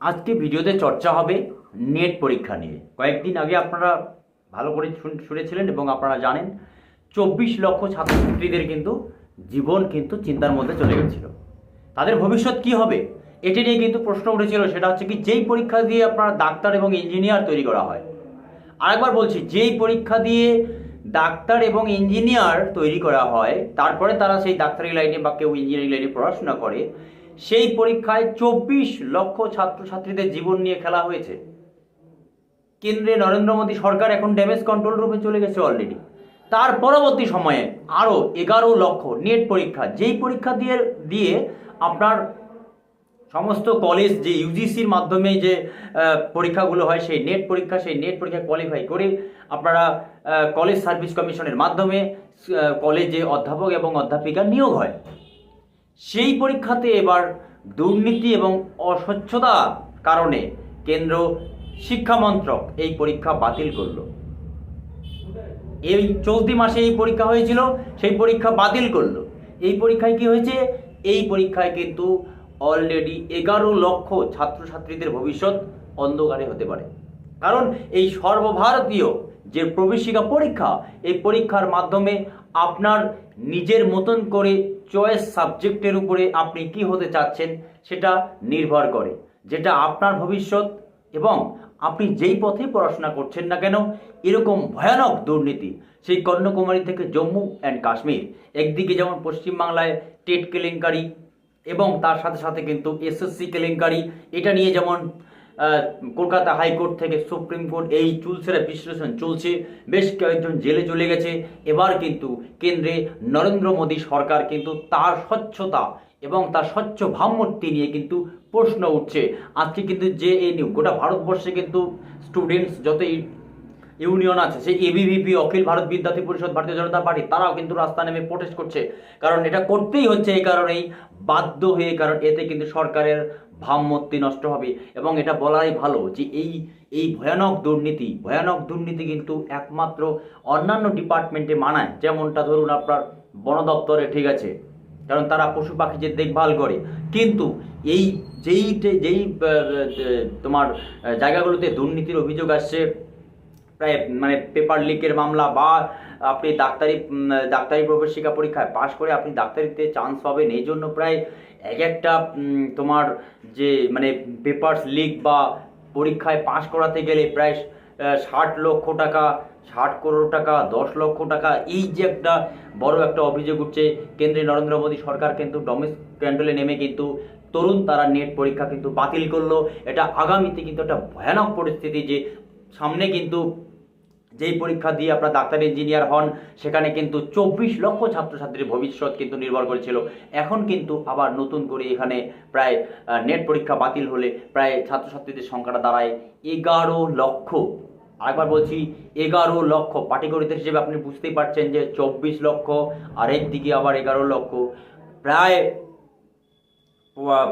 আজকে ভিডিওতে চর্চা হবে নেট পরীক্ষা নিয়ে। কয়েকদিন আগে আপনারা ভালো করে শুন- শুনেছিলেন এবং আপনারা জানেন, চব্বিশ লক্ষ ছাত্রছাত্রীদের কিন্তু জীবন কিন্তু চিন্তার মধ্যে চলে গেছিল। তাদের ভবিষ্যৎ কি হবে, এটি নিয়ে কিন্তু প্রশ্ন উঠেছিল। সেটা হচ্ছে কি, যেই পরীক্ষা দিয়ে আপনার ডাক্তার এবং ইঞ্জিনিয়ার তৈরি করা হয়, আরেকবার বলছি, যেই পরীক্ষা দিয়ে ডাক্তার এবং ইঞ্জিনিয়ার তৈরি করা হয়, তারপরে তারা সেই ডাক্তারি লাইনে বা কেউ ইঞ্জিনিয়ারিং লাইনে পড়াশোনা করে সেই পরীক্ষায় চব্বিশ লক্ষ ছাত্রছাত্রীদের জীবন নিয়ে খেলা হয়েছে। কেন্দ্রে নরেন্দ্র মোদী সরকার এখন ড্যামেজ কন্ট্রোল রুমে চলে গেছে অলরেডি তার পরবর্তী সময়ে আরও এগারো লক্ষ নেট পরীক্ষা। যেই পরীক্ষা দিয়ে দিয়ে আপনার সমস্ত কলেজ যে ইউজিসির মাধ্যমে যে পরীক্ষাগুলো হয়, সেই নেট পরীক্ষা, সেই নেট পরীক্ষা কোয়ালিফাই করে আপনারা কলেজ সার্ভিস কমিশনের মাধ্যমে কলেজে অধ্যাপক এবং অধ্যাপিকা নিয়োগ হয়। সেই পরীক্ষাতে এবার দুর্নীতি এবং অস্বচ্ছতা কারণে কেন্দ্র শিক্ষা মন্ত্রক এই পরীক্ষা বাতিল করল। এই চলতি মাসে এই পরীক্ষা হয়েছিল, সেই পরীক্ষা বাতিল করল। এই পরীক্ষায় কি হয়েছে? এই পরীক্ষায় কিন্তু অলরেডি এগারো লক্ষ ছাত্রছাত্রীদের ভবিষ্যৎ অন্ধকারে হতে পারে। কারণ এই সর্বভারতীয় যে প্রবেশিকা পরীক্ষা, এই পরীক্ষার মাধ্যমে আপনার নিজের মতন করে চয়েস সাবজেক্টের উপরে আপনি কি হতে চাচ্ছেন সেটা নির্ভর করে। যেটা আপনার ভবিষ্যৎ এবং আপনি যেই পথে পড়াশোনা করছেন না কেন, এরকম ভয়ানক দুর্নীতি সেই কন্যাকুমারী থেকে জম্মু অ্যান্ড কাশ্মীর। একদিকে যেমন পশ্চিমবাংলায় টেট কেলেঙ্কারি এবং তার সাথে সাথে কিন্তু এসএসসি কেলেঙ্কারি, এটা নিয়ে যেমন কলকাতা হাইকোর্ট থেকে সুপ্রিম কোর্ট এই চুলসেরা বিশ্লেষণ চলছে। বেশ কয়েকজন জেলে চলে গেছে। এবার কিন্তু কেন্দ্রে নরেন্দ্র মোদী সরকার কিন্তু তার স্বচ্ছতা এবং তার স্বচ্ছ ভাবমূর্তি নিয়ে কিন্তু প্রশ্ন উঠছে। আজকে কিন্তু যে এই নিউ গোটা ভারতবর্ষে কিন্তু স্টুডেন্টস যতই ইউনিয়ন আছে, সেই এবিভিপি অখিল ভারত বিদ্যার্থী পরিষদ, ভারতীয় জনতা পার্টি, তারাও কিন্তু রাস্তা নেমে প্রোটেস্ট করছে। কারণ এটা করতেই হচ্ছে এই কারণেই বাধ্য হয়ে, কারণ এতে কিন্তু সরকারের ভাবমূর্তি নষ্ট হবে। এবং এটা বলাই ভালো যে এই এই ভয়ানক দুর্নীতি ভয়ানক দুর্নীতি কিন্তু একমাত্র অন্যান্য ডিপার্টমেন্টে মানায়। যেমনটা ধরুন আপনার বন দপ্তরে ঠিক আছে, কারণ তারা পশু পাখিদের দেখভাল করে। কিন্তু এই যেই যেই তোমার জায়গাগুলোতে দুর্নীতির অভিযোগ আসছে প্রায় মানে পেপার লিকের মামলা বা আপনি ডাক্তারি ডাক্তারি প্রবেশিকা পরীক্ষায় পাশ করে আপনি ডাক্তারিতে চান্স পাবেন। এই জন্য প্রায় এক একটা তোমার যে মানে পেপারস লিক বা পরীক্ষায় পাশ করাতে গেলে প্রায় ষাট লক্ষ টাকা, ষাট করোড় টাকা, দশ লক্ষ টাকা, এই যে একটা বড় একটা অভিযোগ উঠছে কেন্দ্রে নরেন্দ্র মোদী সরকার কিন্তু ডোমেস ক্যান্ডলে নেমে কিন্তু তরুণ তারা নেট পরীক্ষা কিন্তু বাতিল করল। এটা আগামীতে কিন্তু একটা ভয়ানক পরিস্থিতি যে সামনে কিন্তু যেই পরীক্ষা দিয়ে আপনার ডাক্তার, ইঞ্জিনিয়ার হন, সেখানে কিন্তু চব্বিশ লক্ষ ছাত্রছাত্রীর ভবিষ্যৎ কিন্তু নির্ভর করেছিল। এখন কিন্তু আবার নতুন করে এখানে প্রায় নেট পরীক্ষা বাতিল হলে প্রায় ছাত্রছাত্রীদের সংখ্যাটা দাঁড়ায় এগারো লক্ষ। আরেকবার বলছি, এগারো লক্ষ। পাটিগণিতের হিসেবে আপনি বুঝতেই পারছেন যে চব্বিশ লক্ষ আর একদিকে আবার এগারো লক্ষ। প্রায়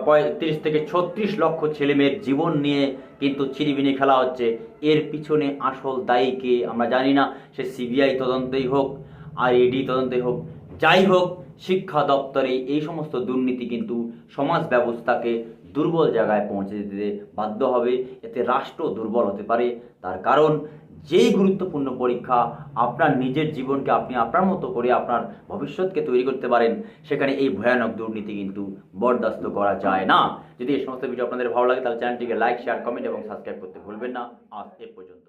পঁয়ত্রিশ থেকে ছত্রিশ লক্ষ ছেলেমেয়ের জীবন নিয়ে কিন্তু ছিনিবিনি খেলা হচ্ছে। এর পিছনে আসল দায়ী কে আমরা জানি না। সে সিবিআই তদন্তই হোক আর ইডি তদন্তই হোক, যাই হোক, শিক্ষা দপ্তরে এই সমস্ত দুর্নীতি কিন্তু সমাজ ব্যবস্থাকে দুর্বল জায়গায় পৌঁছে দিতে বাধ্য হবে। এতে রাষ্ট্র দুর্বল হতে পারে। তার কারণ যেই গুরুত্বপূর্ণ পরীক্ষা আপনার নিজের জীবনকে আপনি আপনার মতো করে আপনার ভবিষ্যৎকে তৈরি করতে পারেন, সেখানে এই ভয়ানক দুর্নীতি কিন্তু বরদাস্ত করা যায় না। যদি এই সমস্ত ভিডিও আপনাদের ভালো লাগে, তাহলে চ্যানেলটিকে লাইক শেয়ার কমেন্ট এবং সাবস্ক্রাইব করতে ভুলবেন না। আজ এ পর্যন্তই